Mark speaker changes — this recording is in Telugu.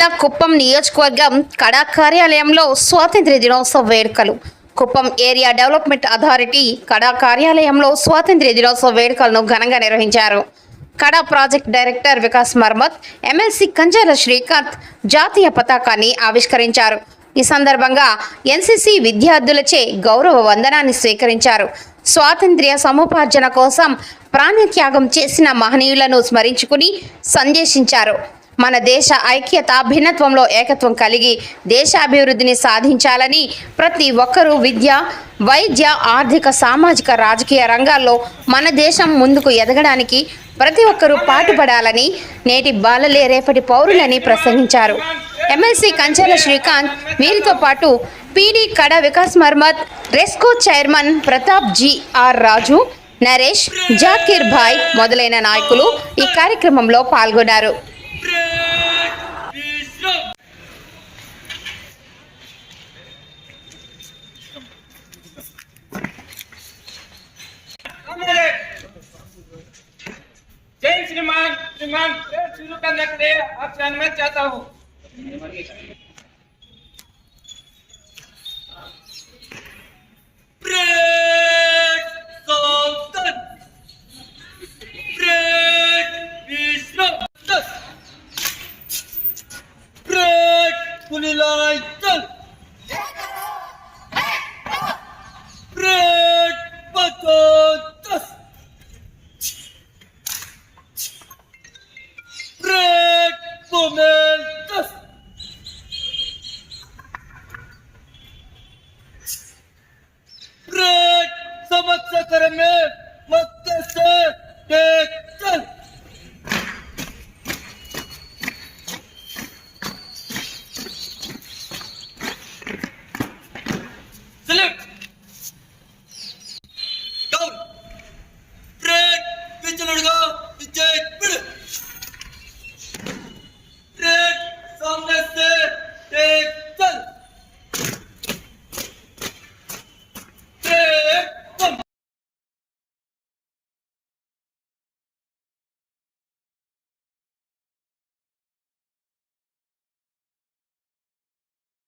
Speaker 1: జిల్లా కుప్పం నియోజకవర్గం కడా కార్యాలయంలో స్వాతంత్ర్య దినోత్సవ వేడుకలు. కుప్పం ఏరియా డెవలప్మెంట్ అథారిటీ కడా కార్యాలయంలో స్వాతంత్ర్య దినోత్సవ వేడుకలను ఘనంగా నిర్వహించారు. Kada project director Vikas Marmat MLC Kanjala Srikanth జాతీయ పతాకాన్ని ఆవిష్కరించారు. ఈ సందర్భంగా ఎన్సీసీ విద్యార్థులచే గౌరవ వందనాన్ని స్వీకరించారు. స్వాతంత్ర్య సముపార్జన కోసం ప్రాణత్యాగం చేసిన మహనీయులను స్మరించుకుని సందేశించారు. మన దేశ ఐక్యత భిన్నత్వంలో ఏకత్వం కలిగి దేశాభివృద్ధిని సాధించాలని ప్రతి ఒక్కరూ విద్య వైద్య ఆర్థిక సామాజిక రాజకీయ రంగాల్లో మన దేశం ముందుకు ఎదగడానికి ప్రతి ఒక్కరూ పాటుపడాలని నేటి బాలలే రేపటి పౌరులని ప్రసంగించారు. ఎమ్మెల్సీ కంచెల శ్రీకాంత్ వీరితో పాటు PD Kada Vikas Marmat Resco chairman Pratap G R Raju Naresh Zakir bhai మొదలైన నాయకులు ఈ కార్యక్రమంలో పాల్గొన్నారు.
Speaker 2: श्रीमान श्रीमान शुरू करने के लिए आपसे अनुमति चाहता हूँ। विश्व ब्रेक evlatlarımı